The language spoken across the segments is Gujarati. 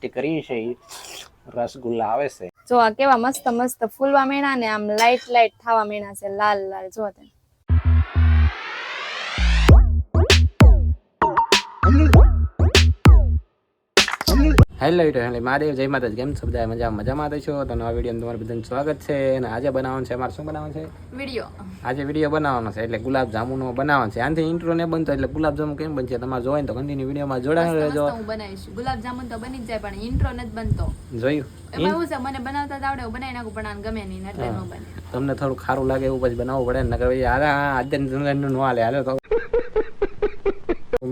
ટેસ્ટી કરી છે રસગુલ્લા આવે છે. જો આ કેવા મસ્ત મસ્ત ફૂલવા મેણા ને આમ લાઈટ લાઈટ થવા મેણા છે લાલ લાલ જો હેલો યુટ્યુબ હેલો મહાદેવ જય માતાજી કેમ છો બધા મજા મજામાં છો તો નવા વીડિયો તમારું બધાનું સ્વાગત છે અને આજે બનાવવાનું છે અમારે શું બનાવવાનું છે વીડિયો આજે વીડિયો બનાવવાનો છે એટલે ગુલાબ જામુનો બનાવવાનો છે આનાથી ઇન્ટ્રો ને બનતો એટલે ગુલાબ જાંબુ કેમ બનશે તમારે જોવાય તો કન્ટિન્યુ વિડીયોમાં જોડાયેલ રહેજો હું બનાવીશ ગુલાબ જામુન તો બની જ જાય પણ ઇન્ટ્રો નથી બનતો જોયું એમાં એવું છે મને બનાવતા આવડે હું બનાવી નાખું પણ ગમે નહીં એટલે ન બને તમને થોડું ખારું લાગે એવું પછી બનાવવું પડે નકર હાલે આજે નો હાલે હાલે તો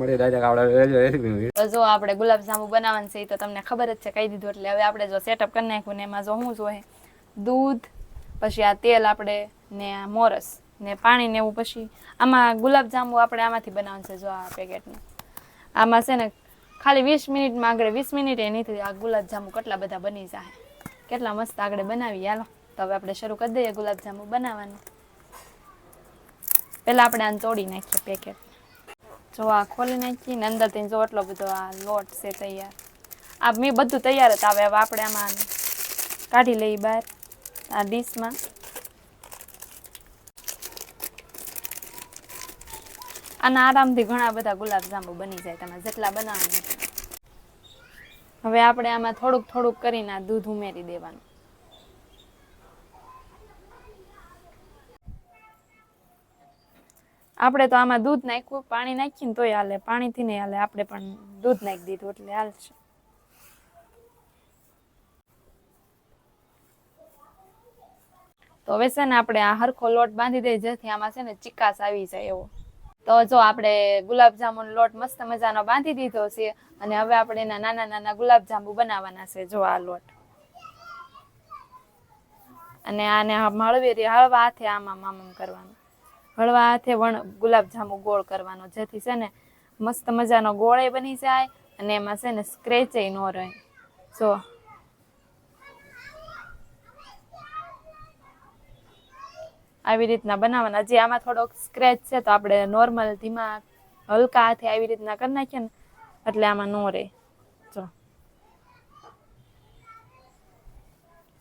મળી ડાયરેક્ટ તો જો આપણે ગુલાબ જાંબુ બનાવવાનું છે તો તમને ખબર જ છે, કહી દીધું. એટલે હવે આપણે જો સેટઅપ કરી નાખ્યું ને એમાં જો શું જોઈએ દૂધ, પછી આ તેલ આપણે ને આ મોરસ ને પાણી ને એવું પછી આમાં ગુલાબ જાંબુ આપણે આમાંથી બનાવવાનું છે જો આ પેકેટનું આમાં છે ને ખાલી વીસ મિનિટમાં આગળ વીસ મિનિટ એ નહીં આ ગુલાબ જાંબુ કેટલા બધા બની જાય કેટલા મસ્ત આગળ બનાવી હાલો. તો હવે આપણે શરૂ કરી દઈએ ગુલાબ જાંબુ બનાવવાનું. પહેલાં આપણે આને તોડી નાખીએ પેકેટ જો આ ખોલી નાખી અંદર અંદરથી જો એટલો બધો આ લોટ છે તૈયાર. આ મેં બધું તૈયાર જ આવે. હવે આપણે આમાં કાઢી લઈએ બહાર, આ ડીશમાં. આના આરામથી ઘણા બધા ગુલાબજાંબુ બની જાય તમે જેટલા બનાવવાનું હવે આપણે આમાં થોડુંક થોડુંક કરીને આ દૂધ ઉમેરી દેવાનું. આપણે તો આમાં દૂધ નાખ્યું, પાણી નાખીને તોય હાલે. પાણીથી નહીં હાલે, આપણે પણ દૂધ નાખી દીધું એટલે હાલશે. તો હવે છે ને આપણે આ હરખો લોટ બાંધી દઈએ, જેથી આમાં છે ને ચિકાસ આવી જાય એવો. તો જો આપણે ગુલાબજાંબુનો લોટ મસ્ત મજાનો બાંધી દીધો છે, અને હવે આપણે એના નાના નાના ગુલાબજાંબુ બનાવવાના છે, જો આ લોટ. અને આને હળવી હળવા હાથે આમાં મામમ કરવાનું. હળવા હાથે વણ ગુલાબજાંબુ ગોળ કરવાનો જેથી છે ને મસ્ત મજાનો ગોળે બની જાય અને એમાં છે ને સ્ક્રેચે ન રહે. જો. આવી રીતના બનાવવાના. હજી આમાં થોડોક સ્ક્રેચ છે તો આપણે નોર્મલ ધીમા હલકા હાથે આવી રીતના કરી નાખીએ ને એટલે આમાં નો રહે જો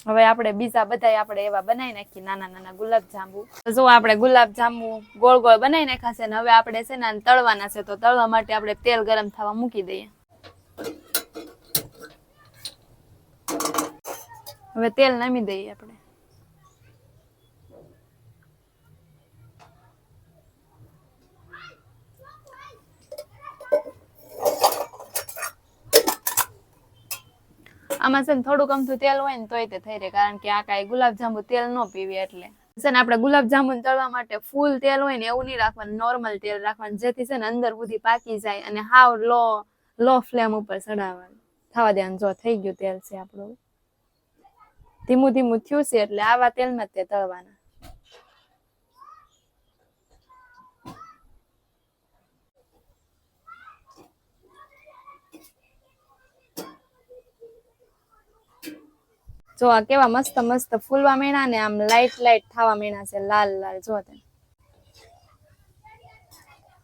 હવે આપણે બીજા બધા આપણે એવા બનાવી નાખીએ, નાના નાના ગુલાબ જાંબુ જો આપણે ગુલાબ જાંબુ ગોળ ગોળ બનાવી નાખ્યા છે ને હવે આપણે છે ને તળવાના છે, તો તળવા માટે આપણે તેલ ગરમ થવા મૂકી દઈએ. હવે તેલ નામી દઈએ આપણે. આમાં છે ને થોડુંક અમથું તેલ હોય ને તોય તે થઈ રહે, કારણ કે આ કાંઈ ગુલાબજાંબુ તેલ ન પીવી એટલે. છે ને આપણે ગુલાબજાંબુ તળવા માટે ફૂલ તેલ હોય ને એવું નહીં રાખવાનું, નોર્મલ તેલ રાખવાનું, જેથી છે ને અંદર સુધી પાકી જાય અને હાવ લો લો ફ્લેમ ઉપર ચડાવવાનું. થવા દેવાનું, જો થઈ ગયું તેલ છે આપણું. ધીમું ધીમું થયું છે એટલે આવા તેલમાં તે તળવાના. જો આ કેવા મસ્ત મસ્ત ફૂલવા મેણા ને આમ લાઈટ લાઈટ થવા મેણા છે, લાલ લાલ, જો તે.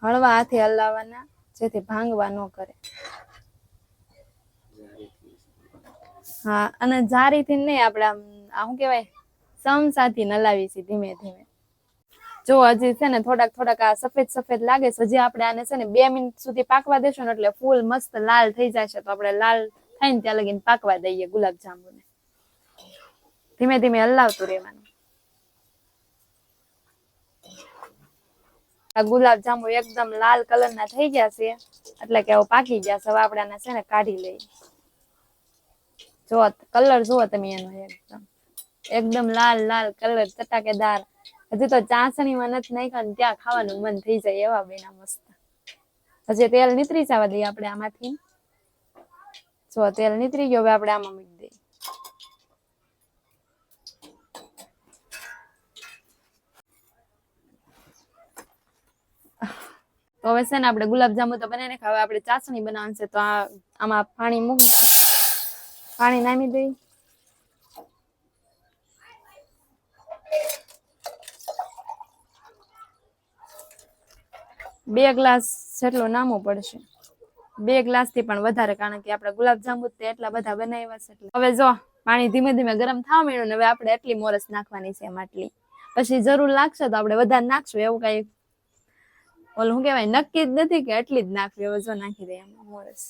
હળવા હાથે હલાવવાના, જેથી ભાંગવા ન કરે. હા, અને જારીથી નહીં આપણે આમ શું કહેવાય? સમસાથી નલાવી છે ધીમે ધીમે. જો હજી છે ને થોડાક થોડાક આ સફેદ સફેદ લાગે છે, હજી આપણે આને છે ને બે મિનિટ સુધી પાકવા દેશું ને એટલે ફૂલ મસ્ત લાલ થઈ જશે, તો આપણે લાલ થાય ને ત્યાં લગીને પાકવા દઈએ ગુલાબ જાંબુને ધીમે ધીમે હલાવતું રહેવાનું. આ ગુલાબ જાંબુ એકદમ લાલ કલર ના થઈ ગયા છે, એટલે કે હવે પાકી ગયા છે, હવે આપણે છે ને કાઢી લઈએ. જો કલર જુઓ તમે એનો એકદમ. એકદમ લાલ લાલ કલર, ચટાકેદાર. હજી તો ચાસણીમાં નથી નાખ્યા ને ત્યાં ખાવાનું મન થઈ જાય એવા બેના મસ્ત. હજી તેલ નીતરી જવા દઈએ આપણે આમાંથી. જો તેલ નીતરી ગયો, હવે આપણે આમાં મૂકી દઈએ તો હવે છે ને આપણે ગુલાબજાંબુ તો બનાવીને હવે આપણે ચાસણી બનાવવાની છે, તો આ, આમાં પાણી મૂકી, પાણી નામી દઈ. બે ગ્લાસ જેટલો નામો પડશે. બે ગ્લાસથી પણ વધારે, કારણ કે આપણે ગુલાબજાંબુ તે એટલા બધા બનાવ્યા છે એટલે. હવે જો, પાણી ધીમે ધીમે ગરમ થવા મળ્યું ને હવે આપણે એટલી મોરસ નાખવાની છે માટલી પછી જરૂર લાગશે તો આપણે વધારે નાખશું, એવું કઈ ઓલું શું કહેવાય, નક્કી જ નથી કે એટલી જ નાખવી, હવે જો નાખી દે એમાં મોરસ.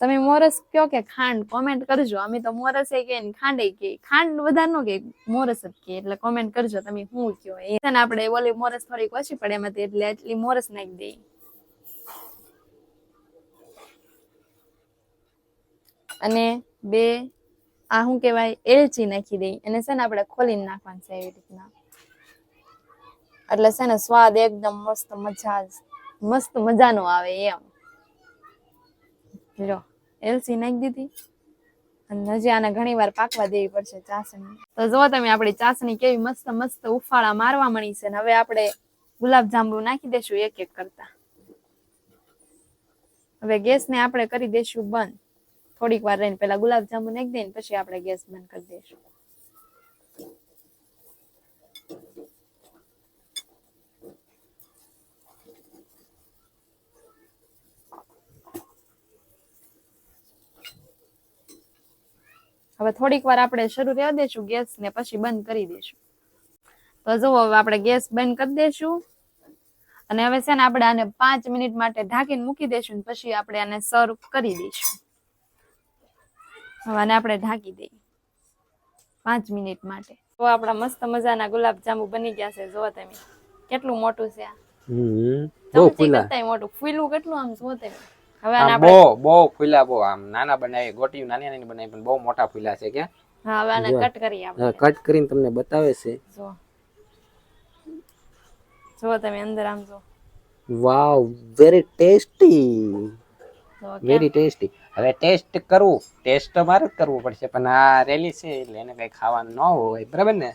તમે મોરસ કયો કે ખાંડ? કોમેન્ટ કરજો. અમે તો મોરસ એ કે ખાંડ એ કે ખાંડ વધારે નો કે મોરસ જ કે એટલે કોમેન્ટ કરજો તમે શું કયો. એ આપણે ઓલી મોરસ થોડીક ઓછી પડે એમાંથી, એટલે એટલી મોરસ નાખી દઈએ. અને બે, આ શું કહેવાય, એલચી નાખી દઈ અને છે ને આપણે ખોલીને નાખવાનું છે એવી રીતના. એટલે છે ને સ્વાદ એકદમ મસ્ત મજા, મસ્ત મજાનો આવે એમ. જો એલસી નાખી દીધી. અને આને ઘણી વાર પાકવા દેવી પડશે ચાસણી. તો જો તમે આપણી ચાસણી કેવી મસ્ત મસ્ત ઉફાળા મારવા મળી છે ને હવે આપણે ગુલાબ જાંબુ નાખી દેશું એક એક કરતા. હવે ગેસને આપણે કરી દેશું બંધ. થોડીક વાર રહીને પેલા ગુલાબ જાંબુ નાખી દઈને પછી આપણે ગેસ બંધ કરી દઈશું હવે થોડીક વાર આપણે શરૂ રહેવા દેશું ગેસ ને પછી બંધ કરી દઈશું તો જુઓ હવે આપણે ગેસ બંધ કરી દઈશું અને હવે છે ને આપણે આને પાંચ મિનિટ માટે ઢાંકીને મૂકી દઈશું પછી આપણે આને સર્વ કરી દઈશું. હવે આને આપણે ઢાંકી દઈએ. પાંચ મિનિટ માટે. તો આપણા મસ્ત મજાના ગુલાબ જાંબુ બની ગયા છે જુઓ તમે. કેટલું મોટું છે આ. હમ બહુ ફૂલા મોટું. ફૂલું કેટલું આમ જુઓ તમે. હવે આને બહુ બહુ ફૂલા બહુ. આમ નાના બનાવી ગોટી નાની નાની બનાવી પણ બહુ મોટા ફૂલા છે કે હા હવે આને કટ કરીએ આપણે. કટ કરીને તમને બતાવે છે. જો. જુઓ તમે અંદર આમ જો. Wow very tasty very tasty હવે ટેસ્ટ કરવું. ટેસ્ટ તો મારે જ કરવું પડશે પણ આ રેલી છે એટલે એને કઈ ખાવાનું ન હોય બરાબર ને?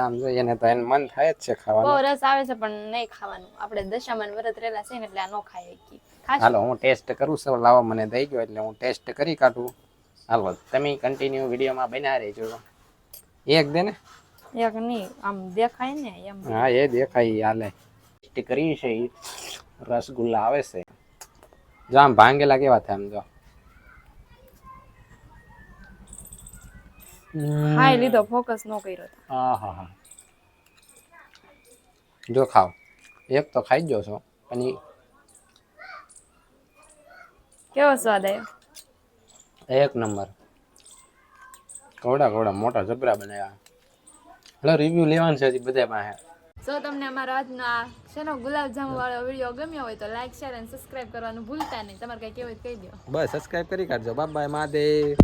આમ જોઈએ ને તો એને મન થાય જ છે બહુ રસ આવે છે પણ નહીં ખાવાનું. આપણે દશામાન વ્રત રહેલા છે ને એટલે આ નો શકીએ. ખાશું હાલો હું ટેસ્ટ કરું સર લાવો મને દઈ ગયો એટલે હું ટેસ્ટ કરી કાઢું. હાલો તમે કન્ટિન્યુ વિડીયોમાં બના રહેજો. એક દે ને. એક નહીં આમ દેખાય ને એમ. હા એ દેખાય હાલે. ટેસ્ટ કરી છે રસગુલ્લા આવે છે. જો આમ ભાંગેલા કેવા થાય આમ જો. ખાઈ લીધો ફોકસ નો કર્યો હા હા હા. જો ખાવ એક તો ખાઈ જ છો. પણ કેવો સ્વાદ આવ્યો? એક નંબર. કોડા કોડા મોટા જબરા બનાવ્યા. હલો રિવ્યુ લેવાનું છે બધા પાસે. જો તમને અમારો આજનો આ શેનો ગુલાબ જાંબુ વાળો વીડિયો ગમ્યો હોય તો લાઈક શેર અને સબસ્ક્રાઇબ કરવાનું ભૂલતા નહીં. તમારે કઈ કહેવું કહી દો બસ સબસ્ક્રાઇબ કરી કાઢજો. બાય મહાદેવ.